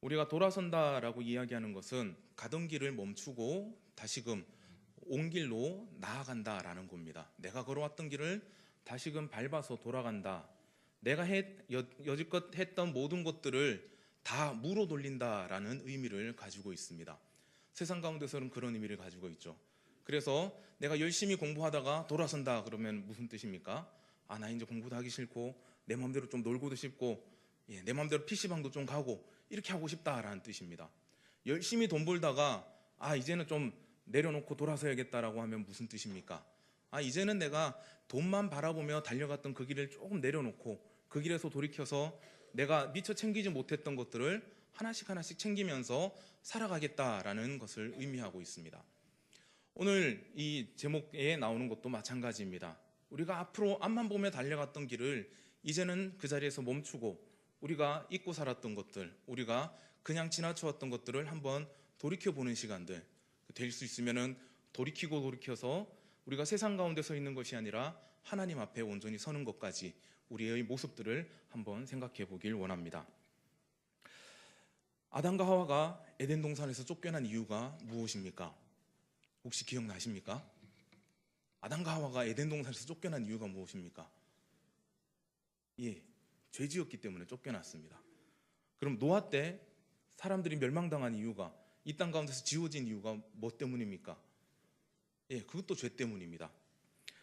우리가 돌아선다라고 이야기하는 것은 가던 길을 멈추고 다시금 온 길로 나아간다라는 겁니다. 내가 걸어왔던 길을 다시금 밟아서 돌아간다. 내가 해, 여, 여지껏 했던 모든 것들을 다 무로 돌린다라는 의미를 가지고 있습니다. 세상 가운데서는 그런 의미를 가지고 있죠. 그래서 내가 열심히 공부하다가 돌아선다 그러면 무슨 뜻입니까? 아, 나 이제 공부도 하기 싫고 내 마음대로 좀 놀고도 싶고 예, 내 마음대로 PC방도 좀 가고 이렇게 하고 싶다라는 뜻입니다. 열심히 돈 벌다가 아, 이제는 좀 내려놓고 돌아서야겠다라고 하면 무슨 뜻입니까? 아, 이제는 내가 돈만 바라보며 달려갔던 그 길을 조금 내려놓고 그 길에서 돌이켜서 내가 미처 챙기지 못했던 것들을 하나씩 하나씩 챙기면서 살아가겠다라는 것을 의미하고 있습니다. 오늘 이 제목에 나오는 것도 마찬가지입니다. 우리가 앞으로 앞만 보며 달려갔던 길을 이제는 그 자리에서 멈추고 우리가 잊고 살았던 것들, 우리가 그냥 지나쳐왔던 것들을 한번 돌이켜 보는 시간들 될 수 있으면은 돌이키고 돌이켜서 우리가 세상 가운데 서 있는 것이 아니라 하나님 앞에 온전히 서는 것까지 우리의 모습들을 한번 생각해 보길 원합니다. 아담과 하와가 에덴 동산에서 쫓겨난 이유가 무엇입니까? 혹시 기억나십니까? 아담과 하와가 에덴 동산에서 쫓겨난 이유가 무엇입니까? 예, 죄 지었기 때문에 쫓겨났습니다. 그럼 노아 때 사람들이 멸망당한 이유가 이 땅 가운데서 지워진 이유가 뭐 때문입니까? 예, 그것도 죄 때문입니다.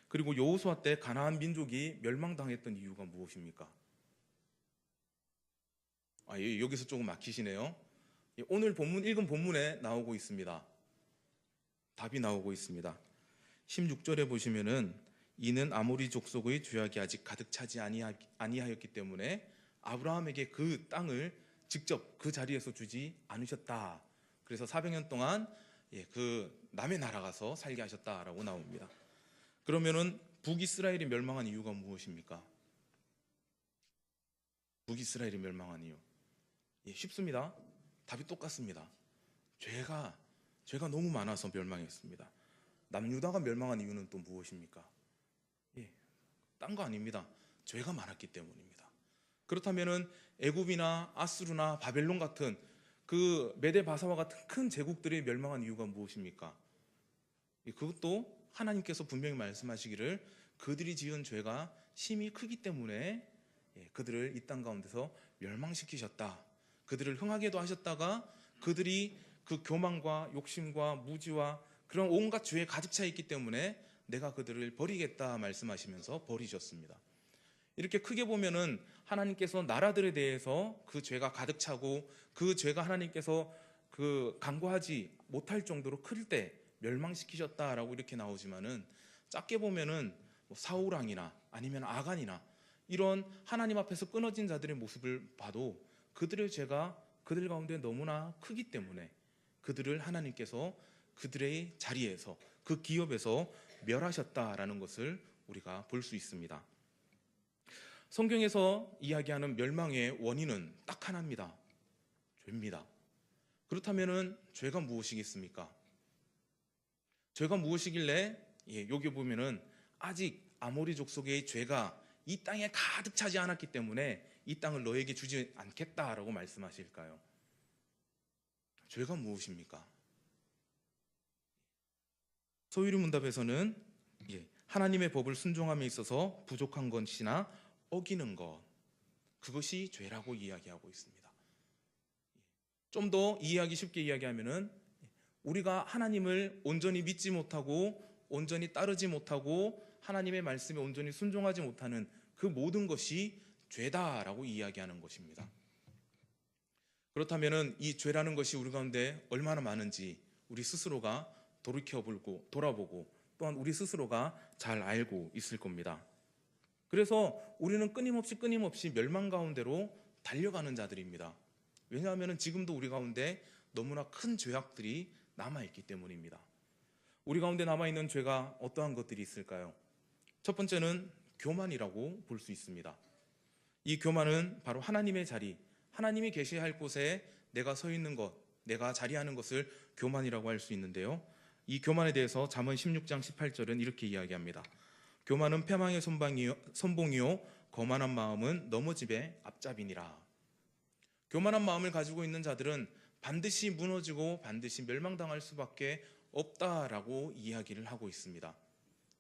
그리고 여호수아 때 가나안 민족이 멸망당했던 이유가 무엇입니까? 아, 예, 여기서 조금 막히시네요. 예, 오늘 본문 읽은 본문에 나오고 있습니다. 답이 나오고 있습니다. 16절에 보시면은 이는 아모리 족속의 죄악이 아직 가득 차지 아니하, 아니하였기 때문에 아브라함에게 그 땅을 직접 그 자리에서 주지 않으셨다. 그래서 400년 동안 예, 그 남의 나라 가서 살게 하셨다라고 나옵니다. 그러면은 북이스라엘이 멸망한 이유가 무엇입니까? 북이스라엘이 멸망한 이유. 예, 쉽습니다. 답이 똑같습니다. 죄가 죄가 너무 많아서 멸망했습니다. 남유다가 멸망한 이유는 또 무엇입니까? 예, 딴거 아닙니다. 죄가 많았기 때문입니다. 그렇다면은 애굽이나 아수르나 바벨론 같은 그 메데 바사와 같은 큰 제국들이 멸망한 이유가 무엇입니까? 예, 그것도 하나님께서 분명히 말씀하시기를 그들이 지은 죄가 심히 크기 때문에 예, 그들을 이 땅 가운데서 멸망시키셨다. 그들을 흥하게도 하셨다가 그들이 그 교만과 욕심과 무지와 그런 온갖 죄에 가득 차 있기 때문에 내가 그들을 버리겠다 말씀하시면서 버리셨습니다. 이렇게 크게 보면은 하나님께서 나라들에 대해서 그 죄가 가득 차고 그 죄가 하나님께서 그 간과하지 못할 정도로 클 때 멸망시키셨다라고 이렇게 나오지만은 작게 보면은 뭐 사우랑이나 아니면 아간이나 이런 하나님 앞에서 끊어진 자들의 모습을 봐도 그들의 죄가 그들 가운데 너무나 크기 때문에 그들을 하나님께서 그들의 자리에서 그 기업에서 멸하셨다라는 것을 우리가 볼 수 있습니다. 성경에서 이야기하는 멸망의 원인은 딱 하나입니다. 죄입니다. 그렇다면은 죄가 무엇이겠습니까? 죄가 무엇이길래 예, 여기 보면은 아직 아모리 족 속의 죄가 이 땅에 가득 차지 않았기 때문에 이 땅을 너에게 주지 않겠다라고 말씀하실까요? 죄가 무엇입니까? 소유리 문답에서는 예, 하나님의 법을 순종함에 있어서 부족한 것이나 어기는 것 그것이 죄라고 이야기하고 있습니다. 좀 더 이해하기 쉽게 이야기하면은 우리가 하나님을 온전히 믿지 못하고 온전히 따르지 못하고 하나님의 말씀에 온전히 순종하지 못하는 그 모든 것이 죄다라고 이야기하는 것입니다. 그렇다면은 이 죄라는 것이 우리 가운데 얼마나 많은지 우리 스스로가 돌이켜보고 돌아보고 또한 우리 스스로가 잘 알고 있을 겁니다. 그래서 우리는 끊임없이 끊임없이 멸망 가운데로 달려가는 자들입니다. 왜냐하면 지금도 우리 가운데 너무나 큰 죄악들이 남아있기 때문입니다. 우리 가운데 남아있는 죄가 어떠한 것들이 있을까요? 첫 번째는 교만이라고 볼 수 있습니다. 이 교만은 바로 하나님의 자리, 하나님이 계셔야 할 곳에 내가 서 있는 것, 내가 자리하는 것을 교만이라고 할 수 있는데요. 이 교만에 대해서 잠언 16장 18절은 이렇게 이야기합니다. 교만은 패망의 선봉이요, 거만한 마음은 넘어집의 앞잡이니라. 교만한 마음을 가지고 있는 자들은 반드시 무너지고 반드시 멸망당할 수밖에 없다라고 이야기를 하고 있습니다.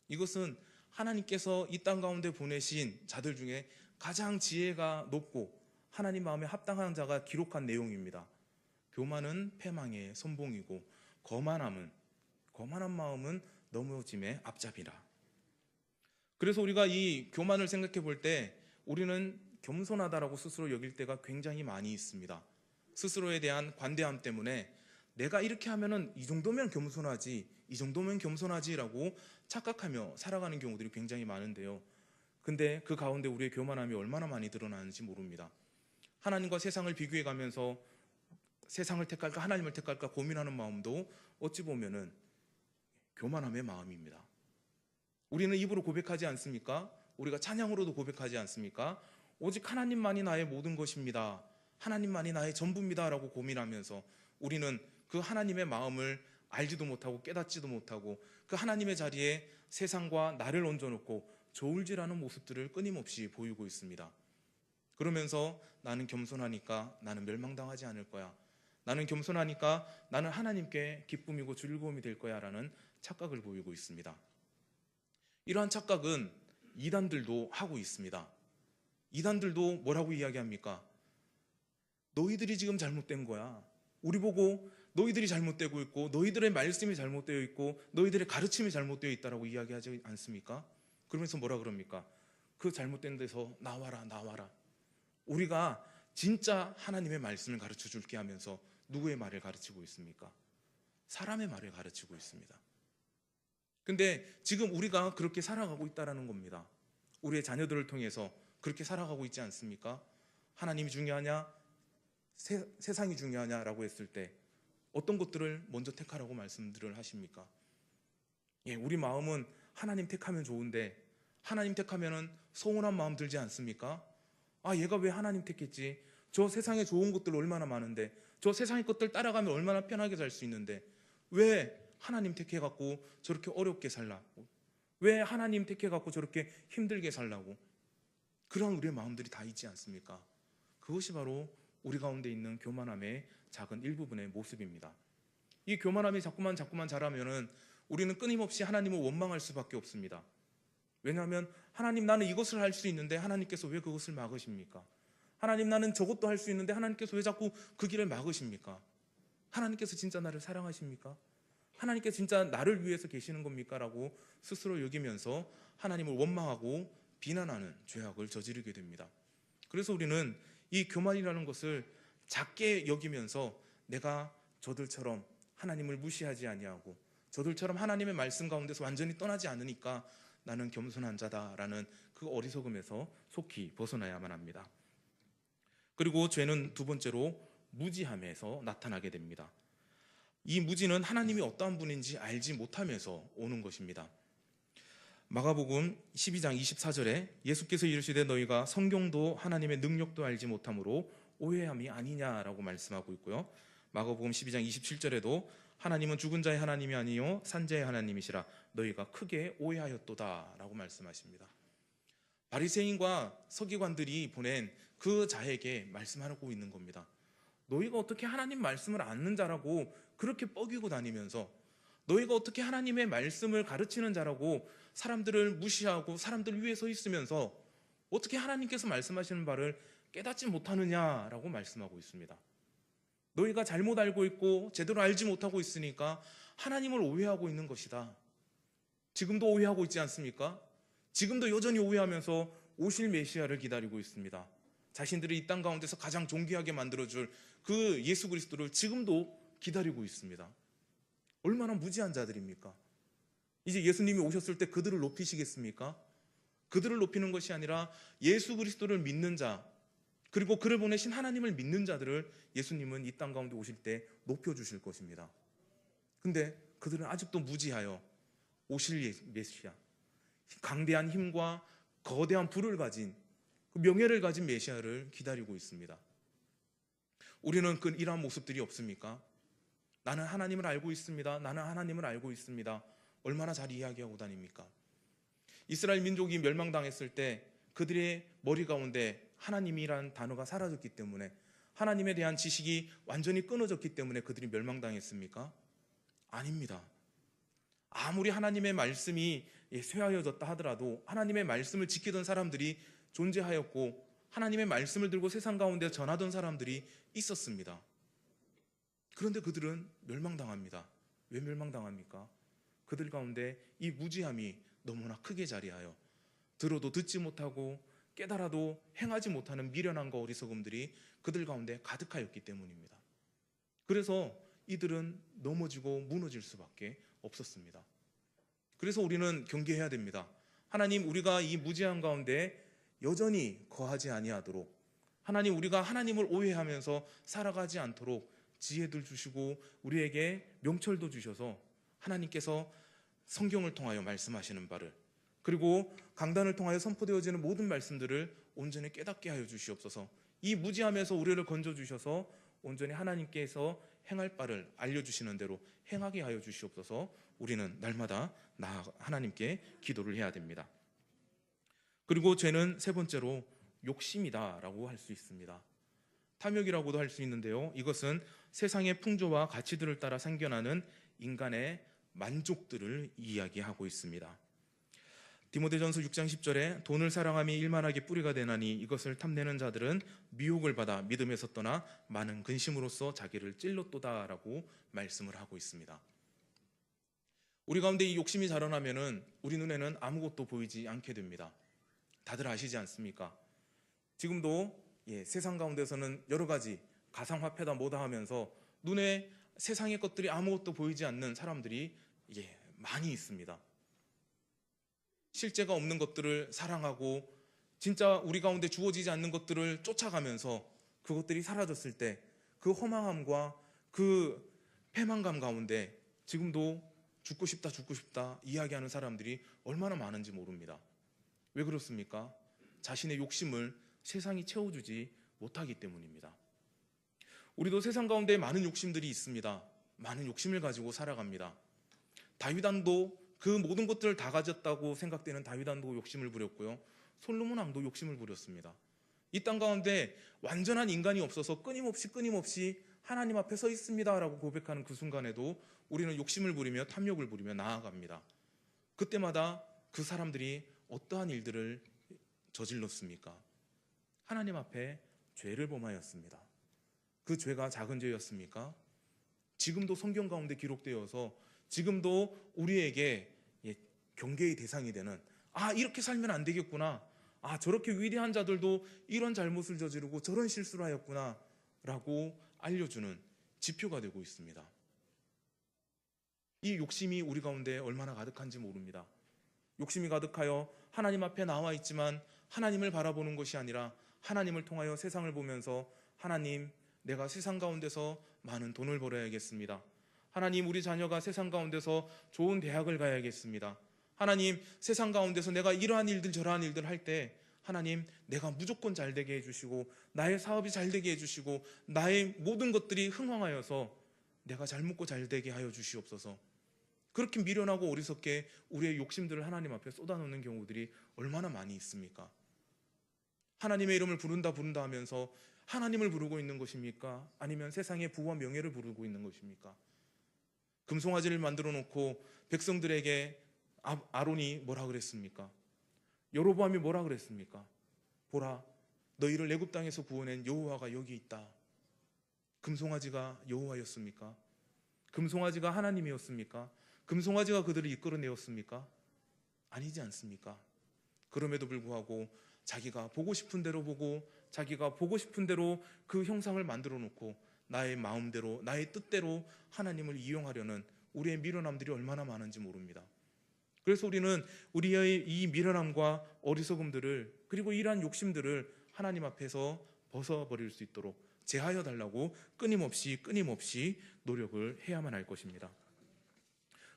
이것은 하나님께서 이 땅 가운데 보내신 자들 중에 가장 지혜가 높고 하나님 마음에 합당한 자가 기록한 내용입니다. 교만은 패망의 선봉이고 거만함은 거만한 마음은 넘어짐의 앞잡이라. 그래서 우리가 이 교만을 생각해 볼 때 우리는 겸손하다라고 스스로 여길 때가 굉장히 많이 있습니다. 스스로에 대한 관대함 때문에 내가 이렇게 하면은 이 정도면 겸손하지, 이 정도면 겸손하지라고 착각하며 살아가는 경우들이 굉장히 많은데요. 근데 그 가운데 우리의 교만함이 얼마나 많이 드러나는지 모릅니다. 하나님과 세상을 비교해 가면서 세상을 택할까 하나님을 택할까 고민하는 마음도 어찌 보면은 교만함의 마음입니다. 우리는 입으로 고백하지 않습니까? 우리가 찬양으로도 고백하지 않습니까? 오직 하나님만이 나의 모든 것입니다. 하나님만이 나의 전부입니다라고 고민하면서 우리는 그 하나님의 마음을 알지도 못하고 깨닫지도 못하고 그 하나님의 자리에 세상과 나를 얹어놓고 저울질하는 모습들을 끊임없이 보이고 있습니다. 그러면서 나는 겸손하니까 나는 멸망당하지 않을 거야. 나는 겸손하니까 나는 하나님께 기쁨이고 즐거움이 될 거야 라는 착각을 보이고 있습니다. 이러한 착각은 이단들도 하고 있습니다. 이단들도 뭐라고 이야기합니까? 너희들이 지금 잘못된 거야. 우리 보고 너희들이 잘못되고 있고 너희들의 말씀이 잘못되어 있고 너희들의 가르침이 잘못되어 있다라고 이야기하지 않습니까? 그러면서 뭐라 그럽니까? 그 잘못된 데서 나와라 나와라. 우리가 진짜 하나님의 말씀을 가르쳐 줄게 하면서 누구의 말을 가르치고 있습니까? 사람의 말을 가르치고 있습니다. 근데 지금 우리가 그렇게 살아가고 있다라는 겁니다. 우리의 자녀들을 통해서 그렇게 살아가고 있지 않습니까? 하나님이 중요하냐? 세, 세상이 중요하냐라고 했을 때 어떤 것들을 먼저 택하라고 말씀들을 하십니까? 예, 우리 마음은 하나님 택하면 좋은데 하나님 택하면은 서운한 마음 들지 않습니까? 아, 얘가 왜 하나님 택했지? 저 세상에 좋은 것들 얼마나 많은데 저 세상의 것들 따라가면 얼마나 편하게 살 수 있는데 왜 하나님 택해 갖고 저렇게 어렵게 살라고? 왜 하나님 택해 갖고 저렇게 힘들게 살라고? 그런 우리의 마음들이 다 있지 않습니까? 그것이 바로 우리 가운데 있는 교만함의 작은 일부분의 모습입니다. 이 교만함이 자꾸만 자꾸만 자라면은 우리는 끊임없이 하나님을 원망할 수밖에 없습니다. 왜냐하면 하나님 나는 이것을 할 수 있는데 하나님께서 왜 그것을 막으십니까? 하나님 나는 저것도 할 수 있는데 하나님께서 왜 자꾸 그 길을 막으십니까? 하나님께서 진짜 나를 사랑하십니까? 하나님께서 진짜 나를 위해서 계시는 겁니까? 라고 스스로 여기면서 하나님을 원망하고 비난하는 죄악을 저지르게 됩니다. 그래서 우리는 이 교만이라는 것을 작게 여기면서 내가 저들처럼 하나님을 무시하지 아니하고 저들처럼 하나님의 말씀 가운데서 완전히 떠나지 않으니까 나는 겸손한 자다라는 그 어리석음에서 속히 벗어나야만 합니다. 그리고 죄는 두 번째로 무지함에서 나타나게 됩니다. 이 무지는 하나님이 어떠한 분인지 알지 못하면서 오는 것입니다. 마가복음 12장 24절에 예수께서 이르시되 너희가 성경도 하나님의 능력도 알지 못함으로 오해함이 아니냐라고 말씀하고 있고요. 마가복음 12장 27절에도 하나님은 죽은 자의 하나님이 아니요 산자의 하나님이시라 너희가 크게 오해하였도다라고 말씀하십니다. 바리새인과 서기관들이 보낸 그 자에게 말씀하고 있는 겁니다. 너희가 어떻게 하나님 말씀을 아는 자라고 그렇게 뻐기고 다니면서 너희가 어떻게 하나님의 말씀을 가르치는 자라고 사람들을 무시하고 사람들 위에 서 있으면서 어떻게 하나님께서 말씀하시는 바를 깨닫지 못하느냐라고 말씀하고 있습니다. 너희가 잘못 알고 있고 제대로 알지 못하고 있으니까 하나님을 오해하고 있는 것이다. 지금도 오해하고 있지 않습니까? 지금도 여전히 오해하면서 오실 메시아를 기다리고 있습니다. 자신들이 이 땅 가운데서 가장 존귀하게 만들어줄 그 예수 그리스도를 지금도 기다리고 있습니다. 얼마나 무지한 자들입니까? 이제 예수님이 오셨을 때 그들을 높이시겠습니까? 그들을 높이는 것이 아니라 예수 그리스도를 믿는 자, 그리고 그를 보내신 하나님을 믿는 자들을 예수님은 이 땅 가운데 오실 때 높여주실 것입니다. 근데 그들은 아직도 무지하여 오실 예, 메시아, 강대한 힘과 거대한 불을 가진 그 명예를 가진 메시아를 기다리고 있습니다. 우리는 그 이러한 모습들이 없습니까? 나는 하나님을 알고 있습니다. 나는 하나님을 알고 있습니다. 얼마나 잘 이야기하고 다닙니까? 이스라엘 민족이 멸망당했을 때 그들의 머리 가운데 하나님이란 단어가 사라졌기 때문에 하나님에 대한 지식이 완전히 끊어졌기 때문에 그들이 멸망당했습니까? 아닙니다. 아무리 하나님의 말씀이 예, 쇠하여졌다 하더라도 하나님의 말씀을 지키던 사람들이 존재하였고 하나님의 말씀을 들고 세상 가운데 전하던 사람들이 있었습니다. 그런데 그들은 멸망당합니다. 왜 멸망당합니까? 그들 가운데 이 무지함이 너무나 크게 자리하여 들어도 듣지 못하고 깨달아도 행하지 못하는 미련함과 어리석음들이 그들 가운데 가득하였기 때문입니다. 그래서 이들은 넘어지고 무너질 수밖에 없었습니다. 그래서 우리는 경계해야 됩니다. 하나님 우리가 이 무지함 가운데 여전히 거하지 아니하도록 하나님 우리가 하나님을 오해하면서 살아가지 않도록 지혜들 주시고 우리에게 명철도 주셔서 하나님께서 성경을 통하여 말씀하시는 바를 그리고 강단을 통하여 선포되어지는 모든 말씀들을 온전히 깨닫게 하여 주시옵소서. 이 무지함에서 우리를 건져 주셔서 온전히 하나님께서 행할 바를 알려 주시는 대로 행하게 하여 주시옵소서. 우리는 날마다 나 하나님께 기도를 해야 됩니다. 그리고 죄는 세 번째로 욕심이다라고 할 수 있습니다. 탐욕이라고도 할 수 있는데요. 이것은 세상의 풍조와 가치들을 따라 생겨나는 인간의 만족들을 이야기하고 있습니다. 디모데전서 6장 10절에 돈을 사랑함이 일만하게 뿌리가 되나니 이것을 탐내는 자들은 미혹을 받아 믿음에서 떠나 많은 근심으로써 자기를 찔렀도다라고 말씀을 하고 있습니다. 우리 가운데 이 욕심이 자라나면은 우리 눈에는 아무것도 보이지 않게 됩니다. 다들 아시지 않습니까? 지금도 예, 세상 가운데서는 여러 가지 가상화폐다 뭐다 하면서 눈에 세상의 것들이 아무것도 보이지 않는 사람들이 예, 많이 있습니다. 실제가 없는 것들을 사랑하고 진짜 우리 가운데 주어지지 않는 것들을 쫓아가면서 그것들이 사라졌을 때 그 허망함과 그 패망감 가운데 지금도 죽고 싶다 죽고 싶다 이야기하는 사람들이 얼마나 많은지 모릅니다. 왜 그렇습니까? 자신의 욕심을 세상이 채워주지 못하기 때문입니다. 우리도 세상 가운데 많은 욕심들이 있습니다. 많은 욕심을 가지고 살아갑니다. 다윗왕도 그 모든 것들을 다 가졌다고 생각되는 다윗왕도 욕심을 부렸고요. 솔로몬 왕도 욕심을 부렸습니다. 이 땅 가운데 완전한 인간이 없어서 끊임없이 끊임없이 하나님 앞에 서 있습니다라고 고백하는 그 순간에도 우리는 욕심을 부리며 탐욕을 부리며 나아갑니다. 그때마다 그 사람들이 어떠한 일들을 저질렀습니까? 하나님 앞에 죄를 범하였습니다. 그 죄가 작은 죄였습니까? 지금도 성경 가운데 기록되어서 지금도 우리에게 예, 경계의 대상이 되는 아 이렇게 살면 안 되겠구나 아 저렇게 위대한 자들도 이런 잘못을 저지르고 저런 실수를 하였구나 라고 알려주는 지표가 되고 있습니다. 이 욕심이 우리 가운데 얼마나 가득한지 모릅니다. 욕심이 가득하여 하나님 앞에 나와 있지만 하나님을 바라보는 것이 아니라 하나님을 통하여 세상을 보면서 하나님 내가 세상 가운데서 많은 돈을 벌어야겠습니다. 하나님 우리 자녀가 세상 가운데서 좋은 대학을 가야겠습니다. 하나님 세상 가운데서 내가 이러한 일들 저러한 일들 할 때 하나님 내가 무조건 잘 되게 해주시고 나의 사업이 잘 되게 해주시고 나의 모든 것들이 흥황하여서 내가 잘 먹고 잘 되게 하여 주시옵소서. 그렇게 미련하고 어리석게 우리의 욕심들을 하나님 앞에 쏟아놓는 경우들이 얼마나 많이 있습니까? 하나님의 이름을 부른다 부른다 하면서 하나님을 부르고 있는 것입니까? 아니면 세상의 부와 명예를 부르고 있는 것입니까? 금송아지를 만들어 놓고 백성들에게 아- 아론이 뭐라 그랬습니까? 여로보암이 뭐라 그랬습니까? 보라, 너희를 애굽 땅에서 구원한 여호와가 여기 있다. 금송아지가 여호와였습니까? 금송아지가 하나님이었습니까? 금송아지가 그들을 이끌어내었습니까? 아니지 않습니까? 그럼에도 불구하고 자기가 보고 싶은 대로 보고 자기가 보고 싶은 대로 그 형상을 만들어 놓고 나의 마음대로 나의 뜻대로 하나님을 이용하려는 우리의 미련함들이 얼마나 많은지 모릅니다. 그래서 우리는 우리의 이 미련함과 어리석음들을 그리고 이러한 욕심들을 하나님 앞에서 벗어버릴 수 있도록 제하여 달라고 끊임없이 끊임없이 노력을 해야만 할 것입니다.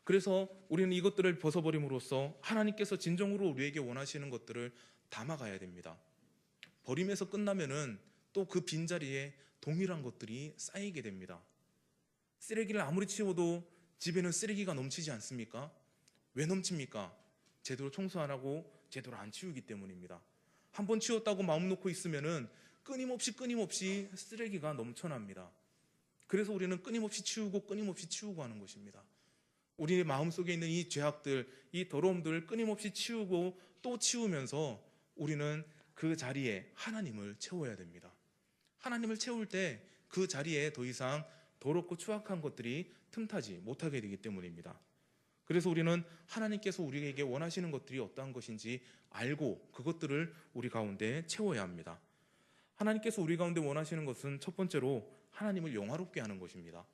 그래서 우리는 이것들을 벗어버림으로써 하나님께서 진정으로 우리에게 원하시는 것들을 담아가야 됩니다. 버림에서 끝나면은 또 그 빈자리에 동일한 것들이 쌓이게 됩니다. 쓰레기를 아무리 치워도 집에는 쓰레기가 넘치지 않습니까? 왜 넘칩니까? 제대로 청소 안 하고 제대로 안 치우기 때문입니다. 한 번 치웠다고 마음 놓고 있으면은 끊임없이 끊임없이 쓰레기가 넘쳐납니다. 그래서 우리는 끊임없이 치우고 끊임없이 치우고 하는 것입니다. 우리 마음속에 있는 이 죄악들, 이 더러움들을 끊임없이 치우고 또 치우면서 우리는 그 자리에 하나님을 채워야 됩니다. 하나님을 채울 때 그 자리에 더 이상 더럽고 추악한 것들이 틈타지 못하게 되기 때문입니다. 그래서 우리는 하나님께서 우리에게 원하시는 것들이 어떠한 것인지 알고 그것들을 우리 가운데 채워야 합니다. 하나님께서 우리 가운데 원하시는 것은 첫 번째로 하나님을 영화롭게 하는 것입니다.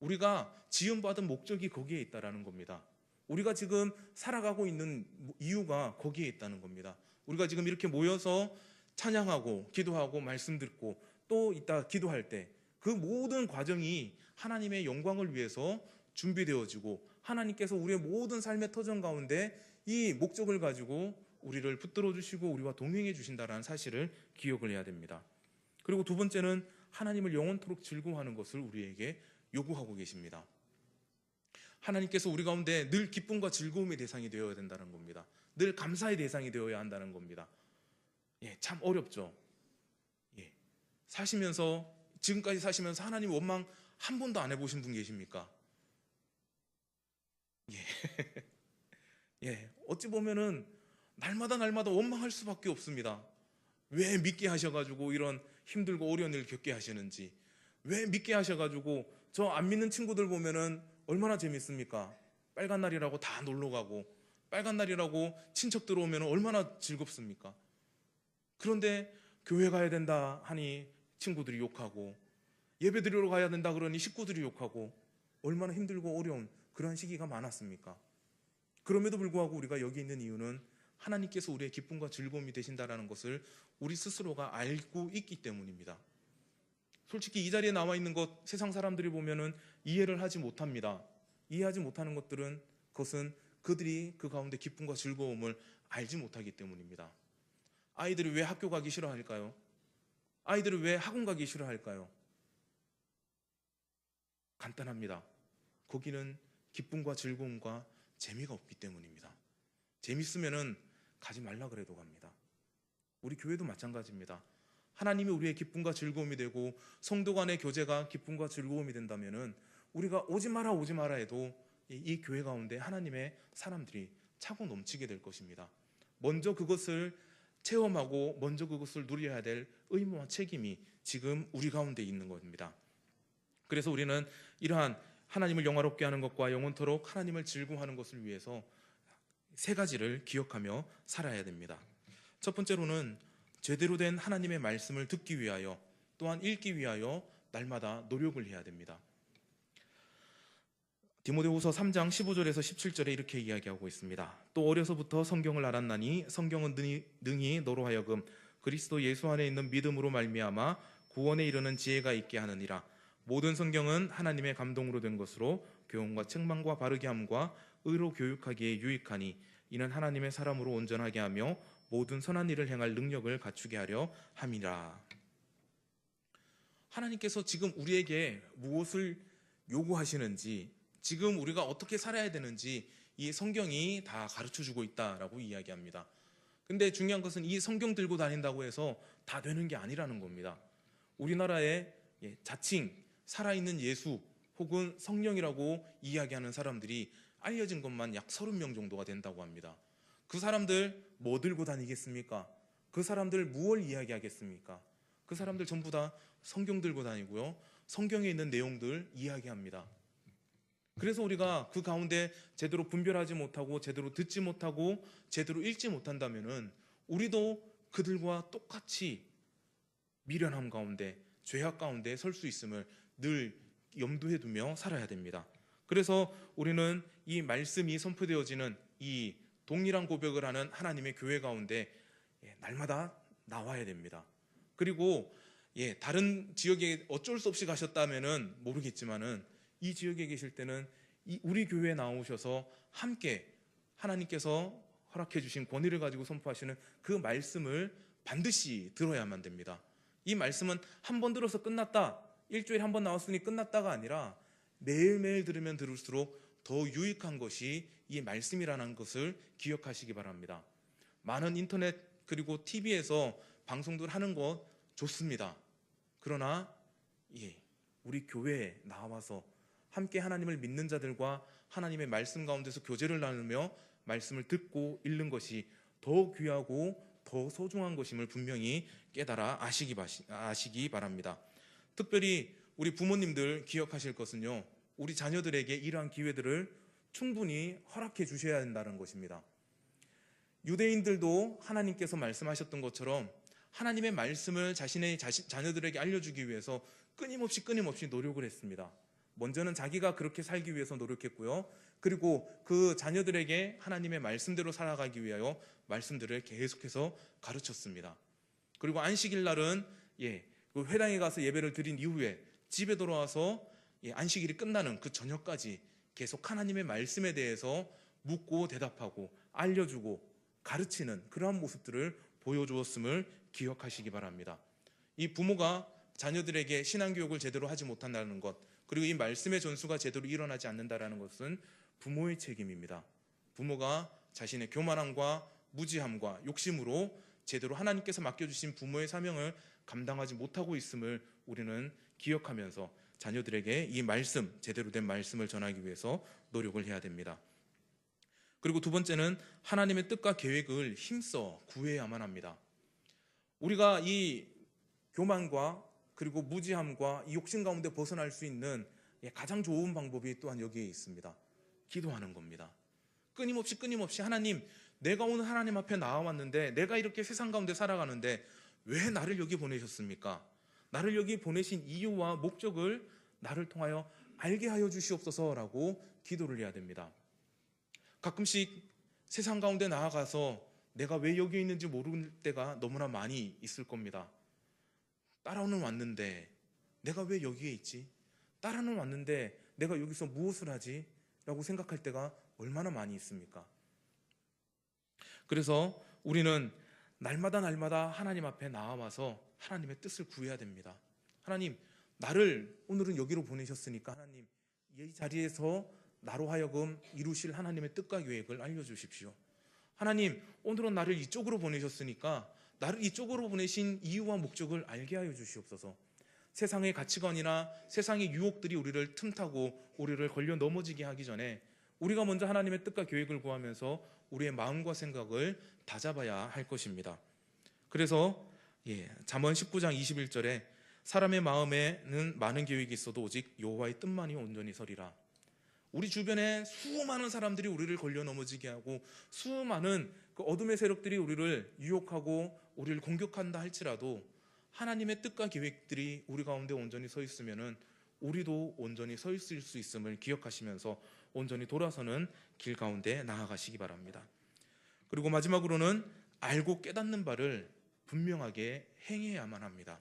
우리가 지음받은 목적이 거기에 있다라는 겁니다. 우리가 지금 살아가고 있는 이유가 거기에 있다는 겁니다. 우리가 지금 이렇게 모여서 찬양하고 기도하고 말씀 듣고 또 이따 기도할 때 그 모든 과정이 하나님의 영광을 위해서 준비되어지고 하나님께서 우리의 모든 삶의 터전 가운데 이 목적을 가지고 우리를 붙들어 주시고 우리와 동행해 주신다라는 사실을 기억을 해야 됩니다. 그리고 두 번째는 하나님을 영원토록 즐거워하는 것을 우리에게 요구하고 계십니다. 하나님께서 우리 가운데 늘 기쁨과 즐거움의 대상이 되어야 된다는 겁니다. 늘 감사의 대상이 되어야 한다는 겁니다. 예, 참 어렵죠. 예. 사시면서 지금까지 사시면서 하나님 원망 한 번도 안 해보신 분 계십니까? 예. 예. 어찌 보면은 날마다 날마다 원망할 수밖에 없습니다. 왜 믿게 하셔가지고 이런 힘들고 어려운 일 겪게 하시는지, 왜 믿게 하셔가지고 저 안 믿는 친구들 보면은 얼마나 재밌습니까? 빨간 날이라고 다 놀러 가고, 빨간 날이라고 친척 들어오면 얼마나 즐겁습니까? 그런데 교회 가야 된다 하니 친구들이 욕하고, 예배 드리러 가야 된다 그러니 식구들이 욕하고, 얼마나 힘들고 어려운 그런 시기가 많았습니까? 그럼에도 불구하고 우리가 여기 있는 이유는 하나님께서 우리의 기쁨과 즐거움이 되신다라는 것을 우리 스스로가 알고 있기 때문입니다. 솔직히 이 자리에 나와 있는 것 세상 사람들이 보면은 이해를 하지 못합니다. 이해하지 못하는 것들은 그것은 그들이 그 가운데 기쁨과 즐거움을 알지 못하기 때문입니다. 아이들이 왜 학교 가기 싫어할까요? 아이들이 왜 학원 가기 싫어할까요? 간단합니다. 거기는 기쁨과 즐거움과 재미가 없기 때문입니다. 재밌으면은 가지 말라 그래도 갑니다. 우리 교회도 마찬가지입니다. 하나님이 우리의 기쁨과 즐거움이 되고 성도 간의 교제가 기쁨과 즐거움이 된다면은 우리가 오지 마라 오지 마라 해도 이, 이 교회 가운데 하나님의 사람들이 차고 넘치게 될 것입니다. 먼저 그것을 체험하고 먼저 그것을 누려야 될 의무와 책임이 지금 우리 가운데 있는 겁니다. 그래서 우리는 이러한 하나님을 영화롭게 하는 것과 영원토록 하나님을 즐거워하는 것을 위해서 세 가지를 기억하며 살아야 됩니다. 첫 번째로는 제대로 된 하나님의 말씀을 듣기 위하여 또한 읽기 위하여 날마다 노력을 해야 됩니다. 디모데후서 3장 15절에서 17절에 이렇게 이야기하고 있습니다. 또 어려서부터 성경을 알았나니 성경은 능히, 능히 너로 하여금 그리스도 예수 안에 있는 믿음으로 말미암아 구원에 이르는 지혜가 있게 하느니라. 모든 성경은 하나님의 감동으로 된 것으로 교훈과 책망과 바르게 함과 의로 교육하기에 유익하니 이는 하나님의 사람으로 온전하게 하며 모든 선한 일을 행할 능력을 갖추게 하려 함이라. 하나님께서 지금 우리에게 무엇을 요구하시는지, 지금 우리가 어떻게 살아야 되는지 이 성경이 다 가르쳐 주고 있다라고 이야기합니다. 근데 중요한 것은 이 성경 들고 다닌다고 해서 다 되는 게 아니라는 겁니다. 우리나라에 예, 자칭 살아있는 예수 혹은 성령이라고 이야기하는 사람들이 알려진 것만 약 30명 정도가 된다고 합니다. 그 사람들 뭐 들고 다니겠습니까? 그 사람들 무엇을 이야기하겠습니까? 그 사람들 전부 다 성경 들고 다니고요. 성경에 있는 내용들 이야기합니다. 그래서 우리가 그 가운데 제대로 분별하지 못하고 제대로 듣지 못하고 제대로 읽지 못한다면은 우리도 그들과 똑같이 미련함 가운데 죄악 가운데 설 수 있음을 늘 염두에 두며 살아야 됩니다. 그래서 우리는 이 말씀이 선포되어지는 이 동일한 고백을 하는 하나님의 교회 가운데 예, 날마다 나와야 됩니다. 그리고 예, 다른 지역에 어쩔 수 없이 가셨다면은 모르겠지만은 이 지역에 계실 때는 이 우리 교회에 나오셔서 함께 하나님께서 허락해 주신 권위를 가지고 선포하시는 그 말씀을 반드시 들어야만 됩니다. 이 말씀은 한 번 들어서 끝났다. 일주일에 한 번 나왔으니 끝났다가 아니라 매일매일 들으면 들을수록 더 유익한 것이 이 말씀이라는 것을 기억하시기 바랍니다. 많은 인터넷 그리고 TV에서 방송들 하는 것 좋습니다. 그러나 예, 우리 교회에 나와서 함께 하나님을 믿는 자들과 하나님의 말씀 가운데서 교제를 나누며 말씀을 듣고 읽는 것이 더 귀하고 더 소중한 것임을 분명히 깨달아 아시기, 바시- 아시기 바랍니다. 특별히 우리 부모님들 기억하실 것은요. 우리 자녀들에게 이러한 기회들을 충분히 허락해 주셔야 한다는 것입니다. 유대인들도 하나님께서 말씀하셨던 것처럼 하나님의 말씀을 자신의 자신- 자녀들에게 알려주기 위해서 끊임없이 끊임없이 노력을 했습니다. 먼저는 자기가 그렇게 살기 위해서 노력했고요. 그리고 그 자녀들에게 하나님의 말씀대로 살아가기 위하여 말씀들을 계속해서 가르쳤습니다. 그리고 안식일 날은 예, 그 회당에 가서 예배를 드린 이후에 집에 돌아와서 예, 안식일이 끝나는 그 저녁까지 계속 하나님의 말씀에 대해서 묻고 대답하고 알려주고 가르치는 그러한 모습들을 보여주었음을 기억하시기 바랍니다. 이 부모가 자녀들에게 신앙교육을 제대로 하지 못한다는 것, 그리고 이 말씀의 전수가 제대로 일어나지 않는다라는 것은 부모의 책임입니다. 부모가 자신의 교만함과 무지함과 욕심으로 제대로 하나님께서 맡겨주신 부모의 사명을 감당하지 못하고 있음을 우리는 기억하면서 자녀들에게 이 말씀, 제대로 된 말씀을 전하기 위해서 노력을 해야 됩니다. 그리고 두 번째는 하나님의 뜻과 계획을 힘써 구해야만 합니다. 우리가 이 교만과 그리고 무지함과 이 욕심 가운데 벗어날 수 있는 예, 가장 좋은 방법이 또한 여기에 있습니다. 기도하는 겁니다. 끊임없이 끊임없이 하나님, 내가 오늘 하나님 앞에 나와왔는데 내가 이렇게 세상 가운데 살아가는데 왜 나를 여기 보내셨습니까? 나를 여기 보내신 이유와 목적을 나를 통하여 알게 하여 주시옵소서라고 기도를 해야 됩니다. 가끔씩 세상 가운데 나아가서 내가 왜 여기 있는지 모르는 때가 너무나 많이 있을 겁니다. 따라오는 왔는데 내가 왜 여기에 있지? 따라는 왔는데 내가 여기서 무엇을 하지? 라고 생각할 때가 얼마나 많이 있습니까? 그래서 우리는 날마다 날마다 하나님 앞에 나와서 하나님의 뜻을 구해야 됩니다. 하나님, 나를 오늘은 여기로 보내셨으니까 하나님, 이 자리에서 나로 하여금 이루실 하나님의 뜻과 계획을 알려주십시오. 하나님, 오늘은 나를 이쪽으로 보내셨으니까 나를 이쪽으로 보내신 이유와 목적을 알게 하여 주시옵소서. 세상의 가치관이나 세상의 유혹들이 우리를 틈타고 우리를 걸려 넘어지게 하기 전에 우리가 먼저 하나님의 뜻과 계획을 구하면서 우리의 마음과 생각을 다잡아야 할 것입니다. 그래서 예, 잠언 19장 21절에 사람의 마음에는 많은 계획이 있어도 오직 여호와의 뜻만이 온전히 서리라. 우리 주변에 수많은 사람들이 우리를 걸려 넘어지게 하고 수많은 그 어둠의 세력들이 우리를 유혹하고 우리를 공격한다 할지라도 하나님의 뜻과 계획들이 우리 가운데 온전히 서 있으면은 우리도 온전히 서 있을 수 있음을 기억하시면서 온전히 돌아서는 길 가운데 나아가시기 바랍니다. 그리고 마지막으로는 알고 깨닫는 바를 분명하게 행해야만 합니다.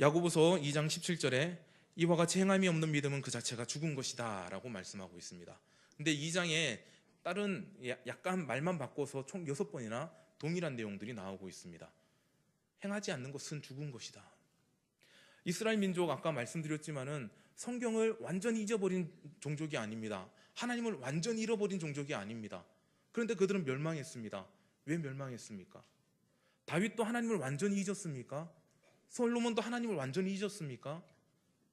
야고보서 2장 17절에 이와 같이 행함이 없는 믿음은 그 자체가 죽은 것이다라고 말씀하고 있습니다. 근데 2장에 다른 약간 말만 바꿔서 총 6번이나 동일한 내용들이 나오고 있습니다. 행하지 않는 것은 죽은 것이다. 이스라엘 민족 아까 말씀드렸지만은 성경을 완전히 잊어버린 종족이 아닙니다. 하나님을 완전히 잃어버린 종족이 아닙니다. 그런데 그들은 멸망했습니다. 왜 멸망했습니까? 다윗도 하나님을 완전히 잊었습니까? 솔로몬도 하나님을 완전히 잊었습니까?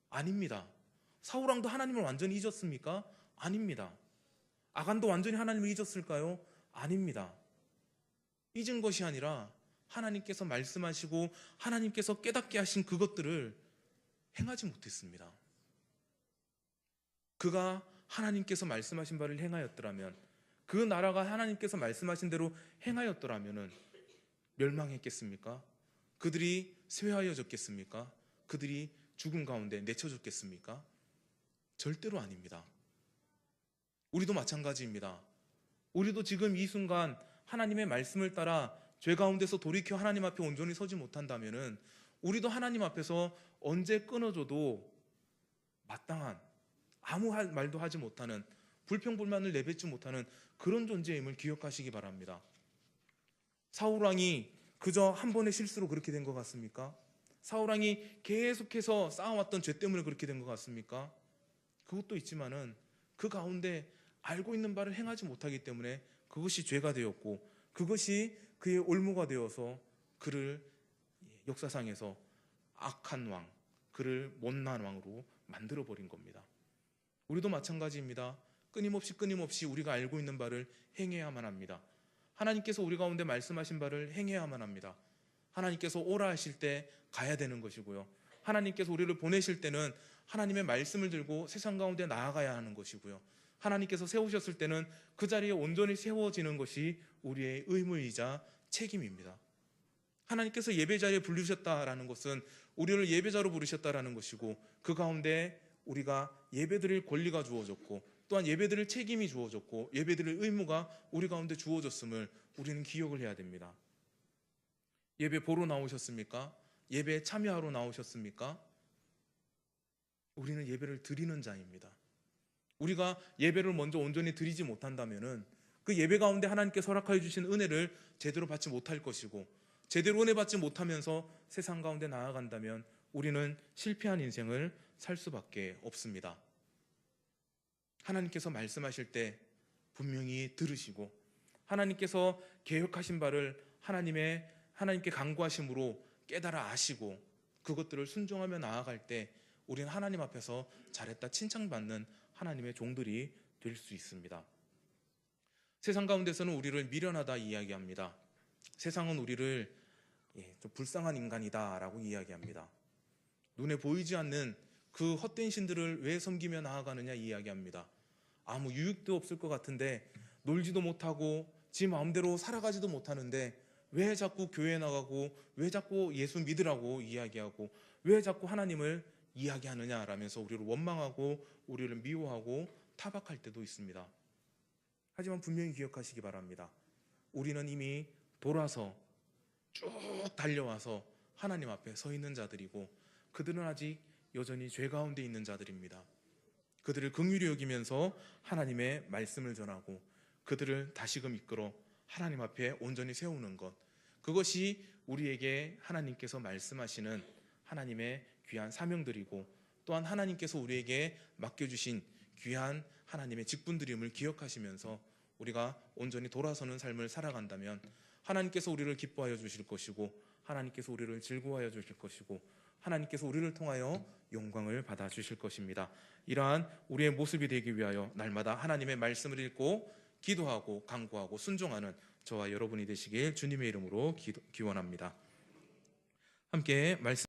아닙니다. 사울왕도 하나님을 완전히 잊었습니까? 아닙니다. 아간도 완전히 하나님을 잊었을까요? 아닙니다. 잊은 것이 아니라 하나님께서 말씀하시고 하나님께서 깨닫게 하신 그것들을 행하지 못했습니다. 그가 하나님께서 말씀하신 바를 행하였더라면 그 나라가 하나님께서 말씀하신 대로 행하였더라면 멸망했겠습니까? 그들이 쇠하여졌겠습니까? 그들이 죽음 가운데 내쳐졌겠습니까? 절대로 아닙니다. 우리도 마찬가지입니다. 우리도 지금 이 순간 하나님의 말씀을 따라 죄 가운데서 돌이켜 하나님 앞에 온전히 서지 못한다면은 우리도 하나님 앞에서 언제 끊어져도 마땅한 아무 할 말도 하지 못하는 불평불만을 내뱉지 못하는 그런 존재임을 기억하시기 바랍니다. 사울 왕이 그저 한 번의 실수로 그렇게 된 것 같습니까? 사울 왕이 계속해서 쌓아왔던 죄 때문에 그렇게 된 것 같습니까? 그것도 있지만은 그 가운데 알고 있는 바를 행하지 못하기 때문에 그것이 죄가 되었고 그것이 그의 올무가 되어서 그를 역사상에서 악한 왕, 그를 못난 왕으로 만들어 버린 겁니다. 우리도 마찬가지입니다. 끊임없이 끊임없이 우리가 알고 있는 바를 행해야만 합니다. 하나님께서 우리 가운데 말씀하신 바를 행해야만 합니다. 하나님께서 오라 하실 때 가야 되는 것이고요. 하나님께서 우리를 보내실 때는 하나님의 말씀을 들고 세상 가운데 나아가야 하는 것이고요. 하나님께서 세우셨을 때는 그 자리에 온전히 세워지는 것이 우리의 의무이자 책임입니다. 하나님께서 예배 자리에 부르셨다라는 것은 우리를 예배자로 부르셨다라는 것이고 그 가운데 우리가 예배드릴 권리가 주어졌고 또한 예배드릴 책임이 주어졌고 예배드릴 의무가 우리 가운데 주어졌음을 우리는 기억을 해야 됩니다. 예배 보러 나오셨습니까? 예배에 참여하러 나오셨습니까? 우리는 예배를 드리는 자입니다. 우리가 예배를 먼저 온전히 드리지 못한다면은 그 예배 가운데 하나님께 허락하여 주신 은혜를 제대로 받지 못할 것이고 제대로 은혜 받지 못하면서 세상 가운데 나아간다면 우리는 실패한 인생을 살 수밖에 없습니다. 하나님께서 말씀하실 때 분명히 들으시고 하나님께서 계획하신 바를 하나님의 하나님께 간구하심으로 깨달아 아시고 그것들을 순종하며 나아갈 때 우리는 하나님 앞에서 잘했다 칭찬받는 하나님의 종들이 될 수 있습니다. 세상 가운데서는 우리를 미련하다 이야기합니다. 세상은 우리를 예, 좀 불쌍한 인간이다라고 이야기합니다. 눈에 보이지 않는 그 헛된 신들을 왜 섬기며 나아가느냐 이야기합니다. 아무 유익도 없을 것 같은데 놀지도 못하고 지 마음대로 살아가지도 못하는데 왜 자꾸 교회 나가고 왜 자꾸 예수 믿으라고 이야기하고 왜 자꾸 하나님을 이야기하느냐라면서 우리를 원망하고 우리를 미워하고 타박할 때도 있습니다. 하지만 분명히 기억하시기 바랍니다. 우리는 이미 돌아서 쭉 달려와서 하나님 앞에 서 있는 자들이고 그들은 아직 여전히 죄 가운데 있는 자들입니다. 그들을 긍휼히 여기면서 하나님의 말씀을 전하고 그들을 다시금 이끌어 하나님 앞에 온전히 세우는 것 그것이 우리에게 하나님께서 말씀하시는 하나님의 귀한 사명들이고 또한 하나님께서 우리에게 맡겨주신 귀한 하나님의 직분들임을 기억하시면서 우리가 온전히 돌아서는 삶을 살아간다면 하나님께서 우리를 기뻐하여 주실 것이고 하나님께서 우리를 즐거워하여 주실 것이고 하나님께서 우리를 통하여 영광을 받아 주실 것입니다. 이러한 우리의 모습이 되기 위하여 날마다 하나님의 말씀을 읽고 기도하고 간구하고 순종하는 저와 여러분이 되시길 주님의 이름으로 기, 기원합니다. 함께 말씀